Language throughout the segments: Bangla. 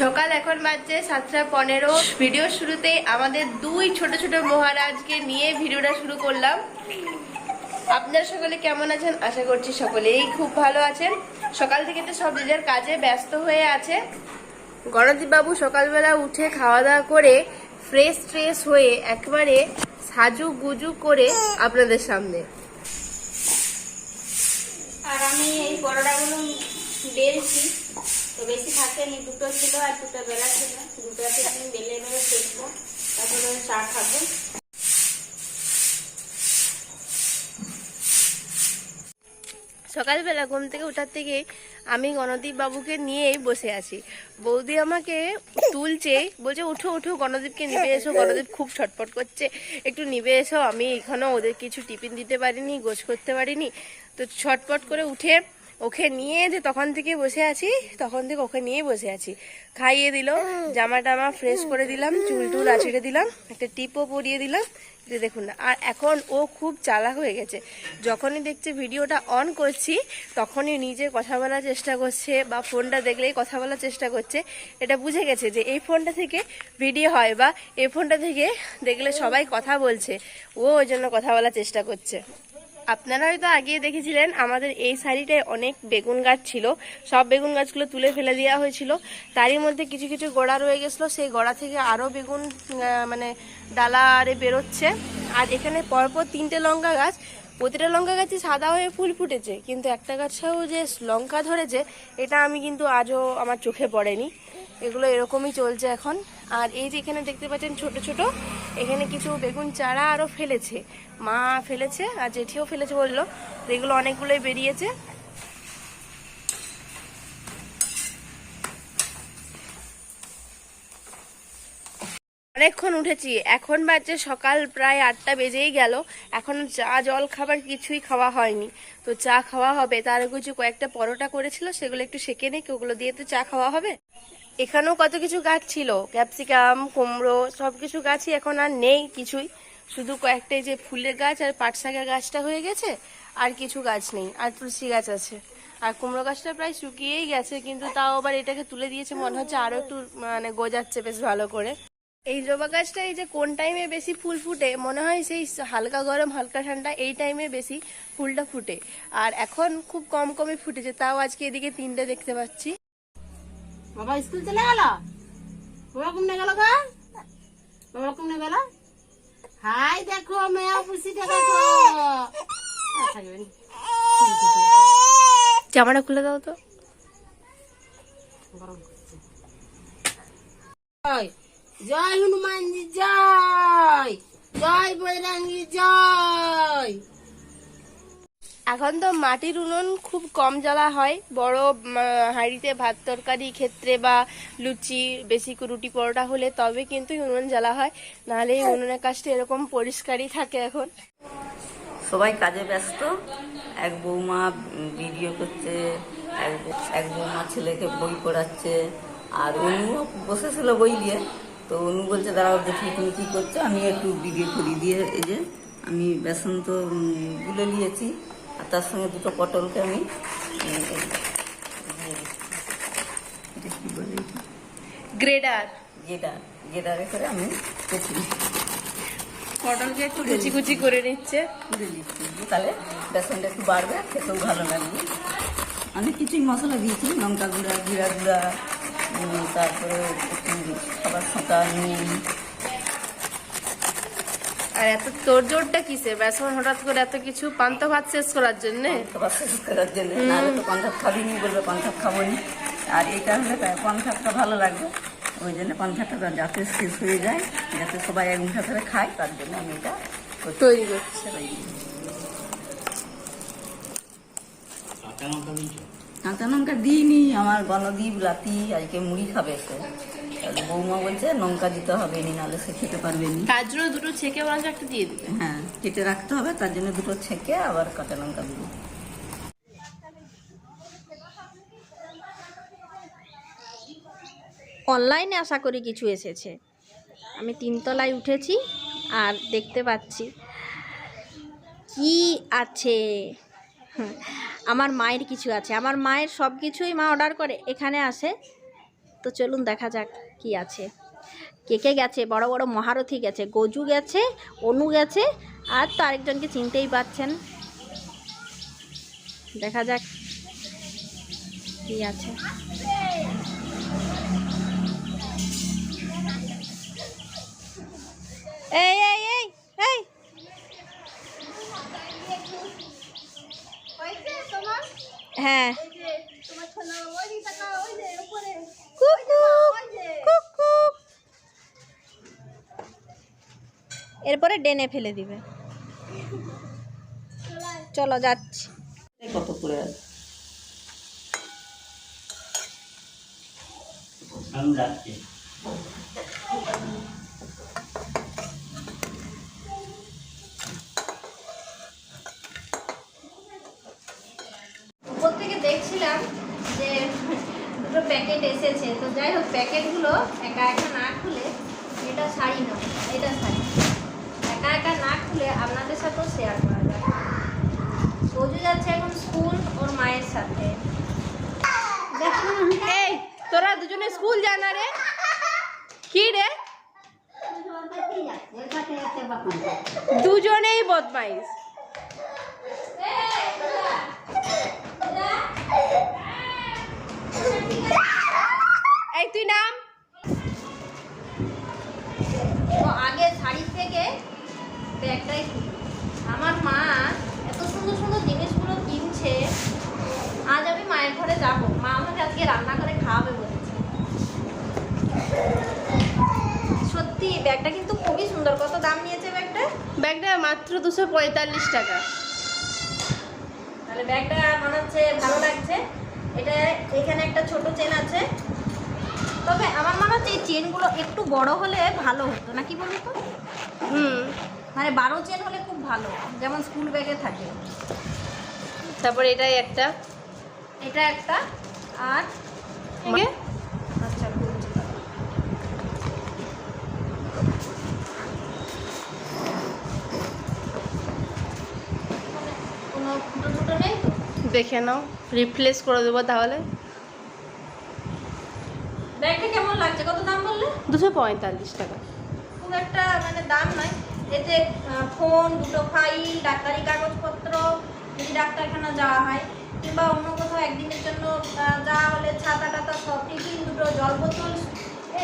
সকাল এখন বাজছে সাতটা পনেরো। ভিডিও শুরুতে আমাদের দুই ছোট ছোট মহারাজকে নিয়ে ভিডিওটা শুরু করলাম। আপনারা সকলে কেমন আছেন? আশা করছি সকলেই খুব ভালো আছেন। সকাল থেকে তো সব নিজের কাজে ব্যস্ত হয়ে আছে। গণদীপ বাবু সকালবেলা উঠে খাওয়া দাওয়া করে ফ্রেশ ফ্রেশ হয়ে একবারে সাজু গুজু করে আপনাদের সামনে। আর আমি এই পরোটাগুলো বেলছি। ছিল আর দুটো বেলা ছিল। আমি দেখব তারপরে চা খাব। সকালবেলা ঘুম থেকে ওঠার থেকে আমি গণদীপ বাবুকে নিয়েই বসে আছি। বৌদি আমাকে তুলছে, বলছে, উঠো উঠো, গণদীপকে নিবে এসো, গণদীপ খুব ছটফট করছে। একটু নিবে এসো, আমি এখানেও ওদের কিছু টিফিন দিতে পারিনি, গোছ করতে পারিনি। তো ছটফট করে উঠে ওকে নিয়ে যে তখন থেকে বসে আছি, তখন থেকে ওকে নিয়ে বসে আছি। খাইয়ে দিল জামা টামা ফ্রেশ করে দিলাম, চুল টুল আছড়ে দিলাম, একটা টিপও পরিয়ে দিলাম। যে দেখুন না আর এখন ও খুব চালাক হয়ে গেছে। যখনই দেখছে ভিডিওটা অন করছি, তখনই নিজে কথা বলার চেষ্টা করছে বা ফোনটা দেখলেই কথা বলার চেষ্টা করছে। এটা বুঝে গেছে যে এই ফোনটা থেকে ভিডিও হয় বা এই ফোনটা থেকে দেখলে সবাই কথা বলছে। ও ওই জন্য কথা বলার চেষ্টা করছে। আপনারা হয়তো আগে দেখেছিলেন, আমাদের এই শাড়িটায় অনেক বেগুন গাছ ছিল। সব বেগুন গাছগুলো তুলে ফেলে দেওয়া হয়েছিল। তারই মধ্যে কিছু কিছু গোড়া রয়ে গেছিল। সেই গোড়া থেকে আরও বেগুন মানে ডালা আরে বেরোচ্ছে। আর এখানে পরপর তিনটে লঙ্কা গাছ। প্রতিটা লঙ্কা গাছে সাদা হয়ে ফুল ফুটেছে। কিন্তু একটা গাছেও যে লঙ্কা ধরেছে, এটা আমি কিন্তু আজও আমার চোখে পড়েনি। এগুলো এরকমই চলছে এখন। আর এই যে এখানে দেখতে পাচ্ছেন ছোট ছোট, এখানে কিছু বেগুন চারা আরও ফেলেছে। মা ফেলেছে আর জেঠিও ফেলেছে বলল। এগুলো অনেকগুলোই বেরিয়েছে। অনেকক্ষণ উঠেছি। এখন বাজছে সকাল প্রায় আটটা বেজেই গেল। এখন চা, জল খাবার কিছুই খাওয়া হয়নি। তো চা খাওয়া হবে। তার কিছু কয়েকটা পরোটা করেছিল, সেগুলো একটু সেকে নেই ওগুলো দিয়ে তো চা খাওয়া হবে? এখানেও কত কিছু গাছ ছিল? ক্যাপসিকাম, কুমড়ো সব কিছু গাছই এখন আর নেই কিছুই। শুধু কয়েকটাই যে ফুলের গাছ আর পাট শাকের গাছটা হয়ে গেছে, আর কিছু গাছ নেই, আর তুলসী গাছ আছে। আর কুমড়ো গাছটা প্রায় শুকিয়েই গেছে, কিন্তু তাও আবার এটাকে তুলে দিয়েছে, মনে হচ্ছে আরও একটু মানে গোজাচ্ছে বেশ ভালো করে। এই জবা গাছটা এই যে কোন টাইমে বেশি ফুল ফুটে, মনে হয় সেই হালকা গরম, হালকা ঠান্ডা, এই টাইমে বেশি ফুলটা ফুটে। আর এখন খুব কম কমই ফুটেছে, তাও আজকে এদিকে তিনটে দেখতে পাচ্ছি। বাবা স্কুল চলে গেল? বাবা কমনে গেল গা? বাবা কমনে গেল? হাই দেখো মেয়া পুষিটা দেখো। না। জামাটা খুলে দাও তো। জয় জয় হনুমানজি জয়। জয় বৈরাঙ্গি জয়। এখন তো মাটির উনুন খুব কম জ্বালা হয়। বড় হাঁড়িতে ভাত তরকারি ক্ষেত্রে বা লুচি, বেশি রুটি পরোটা হলে তবে কিন্তু উনুন জ্বালা হয়। নাহলে এই উনুনের কাজটা এরকম পরিষ্কারই থাকে এখন। সবাই কাজে ব্যস্ত। এক বৌমা ভিডিও করছে, এক বৌমা ছেলেকে বই পড়াচ্ছে। আর অনু বসেছিল বই দিয়ে তো অনু বলছে, দাঁড়াও, দেখি তুমি কি করছ? আমি একটু ভিডিও করি দিয়ে, এই যে আমি বেসন তো গুলে নিয়েছি। আর তার সঙ্গে দুটো পটলকে আমি? গ্রেডার। গেডার গেডারে করে আমি কেটে পটলকে একটু কুচি কুচি করে নিচ্ছে। তুলে দিচ্ছি তাহলে বেসনটা একটু বাড়বে খেতেও ভালো লাগবে। অনেক কিছুই মশলা দিয়েছি লঙ্কা গুঁড়া জিরা গুঁড়া তারপরে একটু খাবার ছটা নুন আর এত তোড়জোড়টা কিসে বেসন হঠাৎ করে এত কিছু পান্তা ভাত শেষ করার জন্যে? শেষ করার জন্য? নাহলে তো কনঠাক খাবি নি বলবে কনঠাক খাব নি। আর এটা হলে কনঠাকটা ভালো লাগবে। ওই জন্য কনঠাকটা যাতে শেষ হয়ে যায় যাতে সবাই এক মুঠা করে খায় তার জন্য আমি এটা। তৈরি করছে। কাঁচা লঙ্কা দিইনি আমার গণদীপ রাতি আজকে মুড়ি খাবে সে। বৌমা বলছে লঙ্কা দিতে হবে নি নাহলে সে খেতে পারবে নি। তার জন্য দুটো ছেঁকে বরঞ্চ একটা দিয়ে দিবে। হ্যাঁ কেটে রাখতে হবে তার জন্য দুটো ছেঁকে আবার কাঁচা লঙ্কা দিব। অনলাইনে আশা করি কিছু এসেছে। আমি তিনতলায় উঠেছি আর দেখতে পাচ্ছি। কি আছে? আমার মায়ের কিছু আছে। আমার মায়ের সব কিছুই মা অর্ডার করে এখানে আসে। তো চলুন দেখা যাক। কি আছে? কে কে গেছে বড় বড় মহারথী গেছে গজু গেছে অনু গেছে আর তো আরেকজনকে চিনতেই পাচ্ছেন। দেখা যাক কি আছে। এই এই এই এই! হ্যাঁ। এরপরে ডেনে ফেলে দিবে। চলো যাচ্ছি। কত করে উপর থেকে দেখছিলাম যে দুটো প্যাকেট এসেছে। তো যাই হোক প্যাকেটগুলো একা একা না খুলে এটা শাড়ি নাও এটা শাড়ি। একা একা না খুলে আপনাদের সাথেও শেয়ার করা যায়। সজু যাচ্ছে এখন স্কুল ওর মায়ের সাথে। এই তোরা দুজনে স্কুল জানা রে। কি রে? দুজনেই বদমাইশ। এই তুই নাম? তো আগে শাড়ির থেকে ব্যাগটাই আমার মা এত সুন্দর সুন্দর জিনিসগুলো কিনছে আজ আমি মায়ের ঘরে যাব। মা আমাকে আজকে রান্না করে খাওয়াবে বলেছে। সত্যি ব্যাগটা কিন্তু খুবই সুন্দর। কত দাম নিয়েছে ব্যাগটা? ব্যাগটা মাত্র দুশো পঁয়তাল্লিশ টাকা। তাহলে ব্যাগটা মনে হচ্ছে ভালো লাগছে। এটা এখানে একটা ছোট চেন আছে। তবে আমার মনে হচ্ছে এই চেনগুলো একটু বড় হলে ভালো হতো নাকি বলুন তো হুম। মানে বারো চেন হলে খুব ভালো যেমন স্কুল ব্যাগে থাকে। তারপর এটাই একটা। এটা একটা আর আচ্ছা কোনো ফুটো ফুটো নেই? দেখে নাও রিপ্লেস করে দেবো তাহলে। ব্যাগটা কেমন লাগছে? কত দাম বললে? দুশো পঁয়তাল্লিশ টাকা। খুব একটা মানে দাম নয় এতে ফোন দুটো ফাইল ডাক্তারি কাগজপত্র যদি ডাক্তারখানা যাওয়া হয় কিংবা অন্য কোথাও একদিনের জন্য যাওয়া হলে ছাতা টাতা সব টিফিন দুটো জল বোতল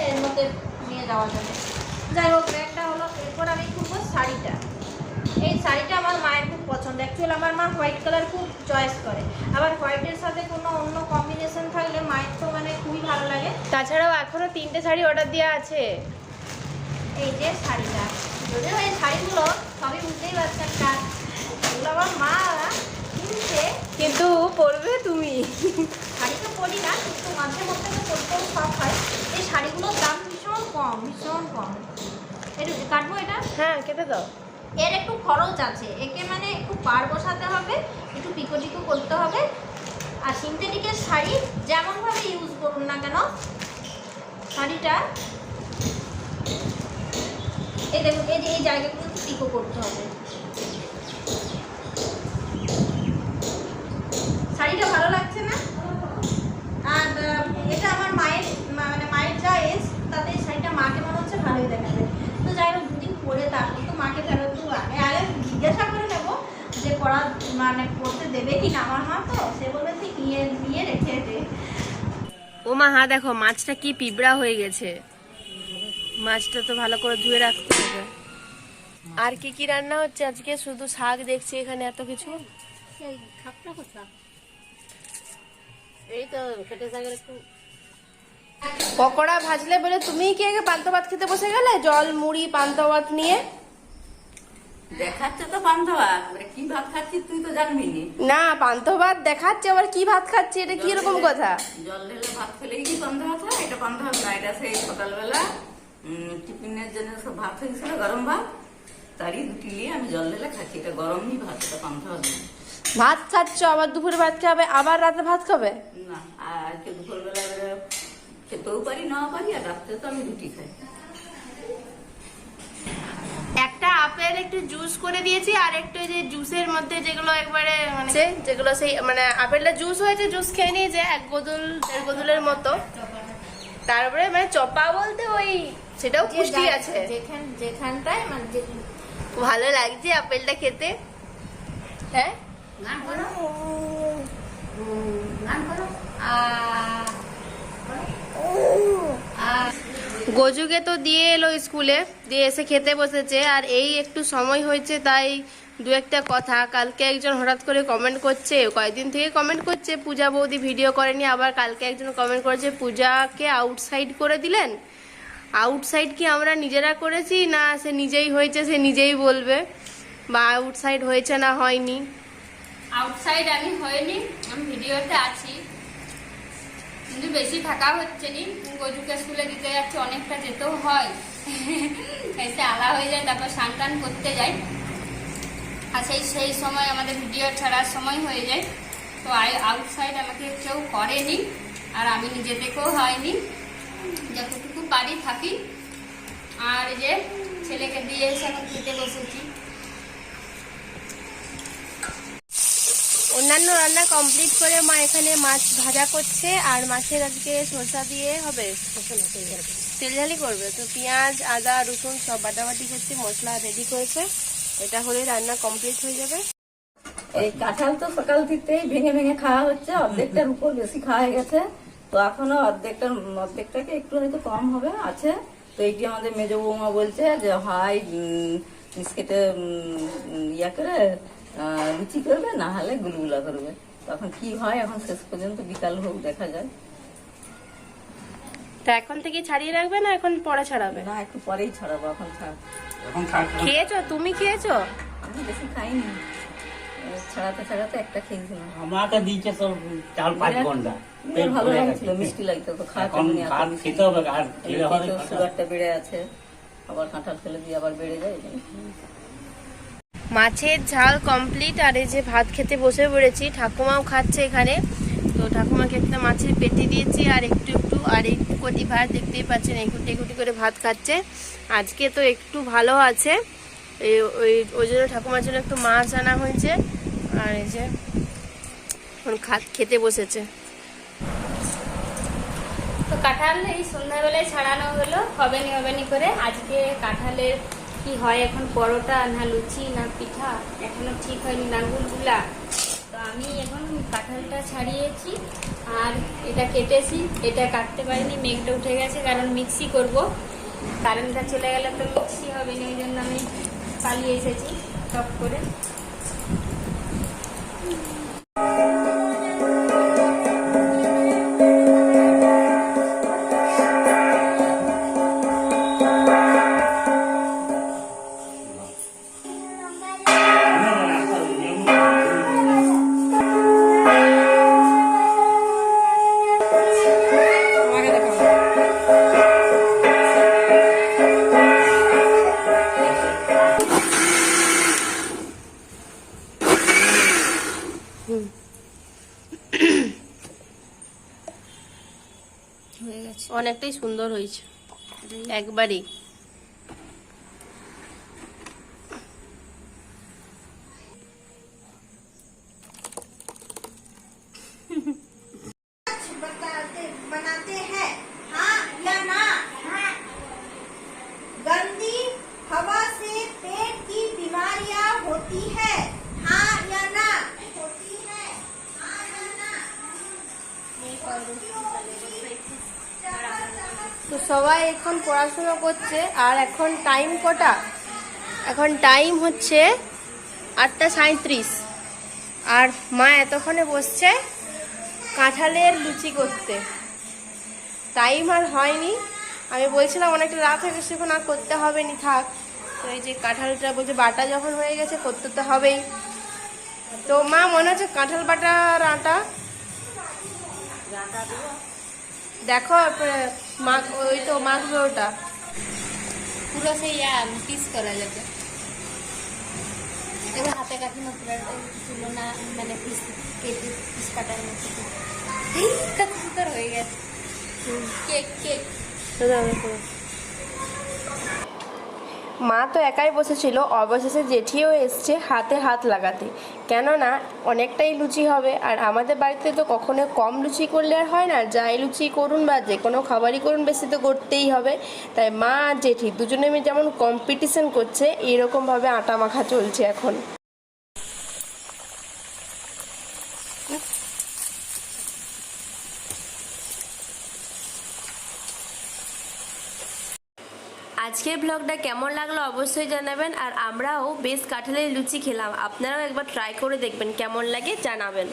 এর মধ্যে নিয়ে যাওয়া যাবে। যাই হোক ব্যাগটা হলো এরপর আমি খুলবো শাড়িটা। এই শাড়িটা আমার মায়ের খুব পছন্দ। অ্যাকচুয়ালি আমার মা হোয়াইট কালার খুব চয়েস করে। আবার হোয়াইটের সাথে কোনো অন্য কম্বিনেশন থাকলে মায়ের তো মানে খুবই ভালো লাগে। তাছাড়াও এখনও তিনটে শাড়ি অর্ডার দেওয়া আছে। এই যে শাড়িটা। যদিও এই শাড়িগুলো সবই বুঝতেই পারছেন কাজ এগুলো আমার মা কিনছে। কিন্তু পরবে তুমি। শাড়ি তো পরি না কিন্তু মাঝে মধ্যে তো পরতেও শখ হয়। এই শাড়িগুলোর দাম ভীষণ কম ভীষণ কম। একটু কাটবো এটা? হ্যাঁ কেটে দাও। এর একটু খরচ আছে। একে মানে একটু পার বসাতে হবে একটু পিকো টিকো করতে হবে। আর সিনথেটিকের শাড়ি যেমনভাবে ইউজ করুন না কেন শাড়িটা এই দেখুন এই যে এই জায়গাগুলো পিকো করতে হবে। শাড়িটা ভালো লাগছে না? আর এটা আমার মায়ের মানে মায়ের যা এজ তাতে শাড়িটা মাকে মনে হচ্ছে ভালোই দেখাবে। তো যাই হোক, দুদিন পরে তারপর তো মাকে ফেরত দেবো। আগে জিজ্ঞাসা করে নেব যে পড়া মানে পড়তে দেবে কি না আমার মা তো, সে বলবে তুই নিয়ে নিয়ে রেখে দে। ও মা হ্যাঁ দেখো, মাছটা কি পিঁপড়া হয়ে গেছে। মাছটা তো ভালো করে ধুয়ে রাখতে আর কি কি রান্না হচ্ছে আজকে? শুধু শাক দেখছি এখানে এত কিছু। এই খাপটা কোথা এই তো খেটে শাকের একটু। পকোড়া ভাজলে বলে তুমি কি আগে পান্তা ভাত খেতে বসে গেলে? জল মুড়ি পান্তা ভাত নিয়ে? দেখাচ্ছে তো পান্থা কি ভাত খাচ্ছিস তুই তো জানবি না। পান্তা ভাত দেখাচ্ছে আবার কি ভাত খাচ্ছে? এটা কি রকম কথা? জল ঢেলে ভাত খেলেই কি পান্থা ভাত হয়? এটা পান্থা ভাত না এটা সেই সকালবেলা টিফিনের জন্য সব ভাত হয়েছিল গরম ভাত। তারই দুটি নিয়ে আমি জল ঢেলে খাচ্ছি। এটা গরমই ভাত এটা পান্থা ভাত ভাত খাচ্ছ আবার দুপুরে ভাত খাবে আবার রাতে ভাত খাবে? না আর আজকে দুপুরবেলা খেতেও পারি নাও পারি আর রাত্রে তো আমি রুটি খাই। একটা আপেল একটু জুস করে দিয়েছি আর একটু যে জুসের মধ্যে যেগুলো একবারে মানে যেগুলো সেই মানে আপেলটা জুস হয়েছে জুস খেয়ে নিয়েছে এক গোদুল দেড় গোদুলের মতো। তারপরে মানে চপা বলতে ওই সেটাও পুষ্টি আছে। যেখান যেখানটায় মানে যে ভালো লাগছে আপেলটা খেতে? হ্যাঁ? গান করো। গান করো। গজুকে তো দিয়ে এলো স্কুলে দিয়ে এসে খেতে বসেছে আর এই একটু সময় হয়েছে তাই দু একটা কথা। কালকে একজন হঠাৎ করে কমেন্ট করছে কয়েকদিন থেকে কমেন্ট করছে পূজা বৌদি ভিডিও করেনি আবার কালকে একজন কমেন্ট করেছে পূজাকে আউটসাইড করে দিলেন? আউটসাইড কি আমরা নিজেরা করেছি? না, সে নিজেই হয়েছে, সে নিজেই বলবে। বা আউটসাইড হয়েছে না হয়নি। আউটসাইড আমি হয়নি, আমি ভিডিওতে আছি। কিন্তু বেশি থাকা হচ্ছে নি। গজুকে স্কুলে দিতে যাচ্ছে, অনেকটা যেতেও হয়। এসে আলা হয়ে যায়, তারপর স্নান টান করতে যাই। আর সেই সেই সময় আমাদের ভিডিও ছাড়ার সময় হয়ে যায়। তো আউটসাইড আমাকে কেউ করেনি। আর আমি নিজে থেকেও হয়নি। যতটুকু পারি থাকি। আর এই যে ছেলেকে দিয়ে এসে এখন খেতে বসেছি। অন্যান্য রান্না কমপ্লিট করে মা এখানে মাছ ভাজা করছে আর মাছের আজকে শসা দিয়ে হবে। তেল ঝালি করবে। তো পেঁয়াজ আদা রসুন সব বাটাবাটি করছে মশলা রেডি করেছে। এটা হলে রান্না কমপ্লিট হয়ে যাবে। এই কাঁঠাল তো সকাল থেকেই ভেঙে ভেঙে খাওয়া হচ্ছে অর্ধেকটার উপর বেশি খাওয়া হয়ে গেছে। তো এখনও অর্ধেকটা অর্ধেকটাকে একটু হয়তো কম হবে আছে। তো এইটি আমাদের মেজ বৌমা বলছে যে হয় বিস্কিটে ইয়া করে লুচি করবে না হলে গুলগুলা করবে। তখন কি হয় এখন শেষ পর্যন্ত বিকাল হোক দেখা যায় তা এখন থেকে ছাড়িয়ে রাখবে না এখন পরে ছাড়াবে? না একটু পরেই ছড়াবো এখন ছাড়। খেয়েছো? তুমি খেয়েছো? আমি বেশি খাইনি। ছাড়াতে ছাড়াতে একটা খেয়েছিলাম আমাকে দিয়েছে সব চার পাঁচ ঘণ্টা। ভালো লাগছিল মিষ্টি লাগতো তো ভাত খেতে হবে আর খেলে হবে সুগারটা বেড়ে আছে আবার কাঁঠাল খেলে দিয়ে আবার বেড়ে যায়। মাছের ঝাল কমপ্লিট আর এই যে ভাত খেতে বসে পড়েছি ঠাকুমাও খাচ্ছে এখানে। তো ঠাকুমাকে একটা মাছের পেটি দিয়েছি আর একটু একটু আর একটু কোটি ভাত দেখতেই পাচ্ছেন এই কুটি কুটি করে ভাত খাচ্ছে। আজকে তো একটু ভালো আছে। এই, ওই ওই জন্য ঠাকুমার জন্য একটু মাছ আনা হয়েছে। আর এই যে, এখন খেতে বসেছে। তো কাঁঠাল এই সন্ধ্যাবেলায় ছাড়ানো হলো। হবে নি হবে নি করে। আজকে কাঁঠালের কি হয় এখন? পরোটা না লুচি না পিঠা? এখনও ঠিক হয়নি না গুলগুলা তো আমি এখন কাঁঠালটা ছাড়িয়েছি। আর এটা কেটেছি। এটা কাটতে পারিনি, মেঘটা উঠে গেছে। কারণ মিক্সি করব। কারেন্টটা চলে গেলে তো মিক্সি হবে না, ওই জন্য আমি পালিয়ে এসেছি। টপ করে। হয়ে সুন্দর হয়েছে একবারই তো সবাই এখন পড়াশোনা করছে, আর এখন টাইম কটা? এখন টাইম হচ্ছে আটটা সাঁত্রিশ আর মা এতক্ষণে বসছে কাঁঠালের লুচি করতে। টাইম আর হয়নি। আমি বলছিলাম অনেকটা রাত হয়ে গেছে, এখন আর করতে হবে নি, থাক। তো এই যে কাঁঠালটা বলছে বাটা যখন হয়ে গেছে, করতে তো হবেই। তো মা, মনে হচ্ছে কাঁঠাল বাটার আটা? দেখো মাখ ওই তো মাখবে ওটা। পুরো সেই পিস করা যাবে। এবার হাতে কাটি না পুরো তুলো না মানে পিস কেটে পিস কাটার মতো। কত সুন্দর হয়ে গেছে। Cake cake. মা তো একাই বসেছিল, অবশেষে জেঠিও এসছে হাতে হাত লাগাতে। কেননা, অনেকটাই লুচি হবে। আর আমাদের বাড়িতে তো কখনো কম লুচি করলে আর হয় না। যাই লুচি করুন বা যে কোনো খাবারই করুন, বেশি তো করতেই হবে। তাই মা আর জেঠি দুজনে মিলে যেমন কম্পিটিশন করছে, এরকমভাবে আটা মাখা চলছে এখন। আজকের ব্লগটা কেমন লাগল অবশ্যই জানাবেন আর আমরাও বেশ কাঁঠালের লুচি খেলাম। আপনারাও একবার ট্রাই করে দেখবেন, কেমন লাগে জানাবেন।